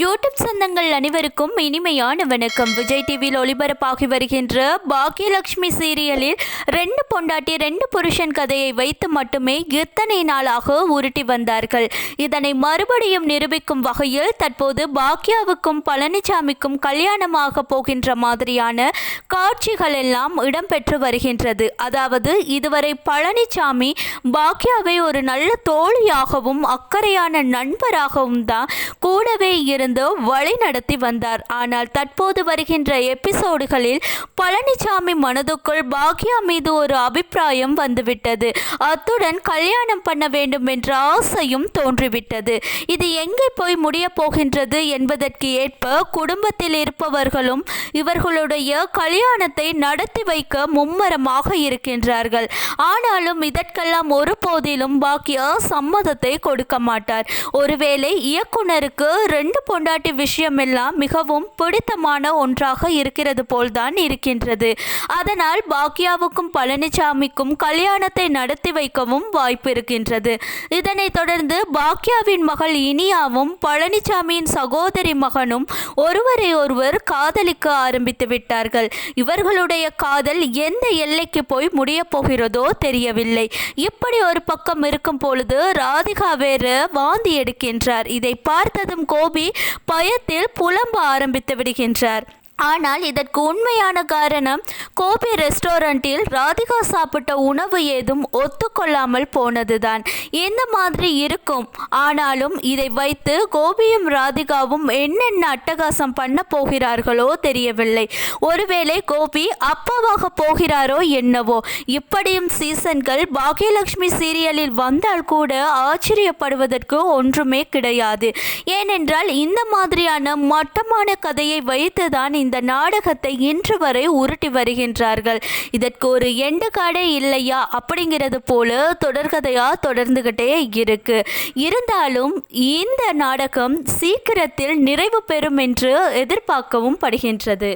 YouTube சொந்தங்கள் அனைவருக்கும் இனிமையான வணக்கம். விஜய் டிவியில் ஒளிபரப்பாகி வருகின்ற பாக்கியலட்சுமி சீரியலில் ரெண்டு பொண்டாட்டி ரெண்டு புருஷன் கதையை வைத்து மட்டுமே இத்தனை நாளாக உருட்டி வந்தார்கள். இதனை மறுபடியும் நிரூபிக்கும் வகையில் தற்போது பாக்யாவுக்கும் பழனிசாமிக்கும் கல்யாணமாக போகின்ற மாதிரியான காட்சிகள் எல்லாம் இடம்பெற்று வருகின்றது. அதாவது இதுவரை பழனிசாமி பாக்யாவை ஒரு நல்ல தோழியாகவும் அக்கறையான நண்பராகவும் தான் கூடவே இரு இருந்து வழி நடத்தி வந்தார். ஆனால் தற்போது வருகின்ற எபிசோடுகளில் பழனிசாமி மனதுக்குள் பாக்யா மீது ஒரு அபிப்பிராயம் வந்துவிட்டது. அத்துடன் கல்யாணம் பண்ண வேண்டும் என்ற ஆசையும் தோன்றிவிட்டது. இது எங்கே போய் முடிய போகின்றது என்பதற்கு ஏற்ப குடும்பத்தில் இருப்பவர்களும் இவர்களுடைய கல்யாணத்தை நடத்தி வைக்க மும்மரமாக இருக்கின்றார்கள். ஆனாலும் இதற்கெல்லாம் ஒருபோதிலும் பாக்யா சம்மதத்தை கொடுக்க மாட்டார். ஒருவேளை இயக்குனருக்கு ரெண்டு பொண்டாட்டி விஷயமெல்லாம் மிகவும் பிடித்தமான ஒன்றாக இருக்கிறது போல்தான் இருக்கின்றது. அதனால் பாக்யாவுக்கும் பழனிசாமிக்கும் கல்யாணத்தை நடத்தி வைக்கவும் வாய்ப்பு இருக்கின்றது. இதனைத் தொடர்ந்து பாக்யாவின் மகள் இனியாவும் பழனிசாமியின் சகோதரி மகனும் ஒருவரை ஒருவர் காதலிக்க ஆரம்பித்து விட்டார்கள். இவர்களுடைய காதல் எந்த எல்லைக்கு போய் முடியப் போகிறதோ தெரியவில்லை. இப்படி ஒரு பக்கம் இருக்கும் பொழுது ராதிகா வேறு வாந்தி எடுக்கின்றார். இதை பார்த்ததும் கோபி பயத்தில் புலம்ப ஆரம்பித்து விடுகின்றார். ஆனால் இதற்கு உண்மையான காரணம் கோபி ரெஸ்டாரண்ட்டில் ராதிகா சாப்பிட்ட உணவு ஏதும் ஒத்துக்கொள்ளாமல் போனதுதான். எந்த மாதிரி இருக்கும்? ஆனாலும் இதை வைத்து கோபியும் ராதிகாவும் என்னென்ன அட்டகாசம் பண்ண போகிறார்களோ தெரியவில்லை. ஒருவேளை கோபி அப்பாவாக போகிறாரோ என்னவோ. இப்படியும் சீசன்கள் பாகியலட்சுமி சீரியலில் வந்தால் கூட ஆச்சரியப்படுவதற்கு ஒன்றுமே கிடையாது. ஏனென்றால் இந்த மாதிரியான மட்டமான கதையை வைத்துதான் இந்த நாடகத்தை இன்று வரை உருட்டி வருகின்றார்கள். இதற்கு ஒரு எண்டு காடே இல்லையா? அப்படிங்கிறது போல தொடர்கதையா தொடர்ந்துகிட்டே இருக்கு. இருந்தாலும் இந்த நாடகம் சீக்கிரத்தில் நிறைவு பெறும் என்று எதிர்பார்க்கவும் படுகின்றது.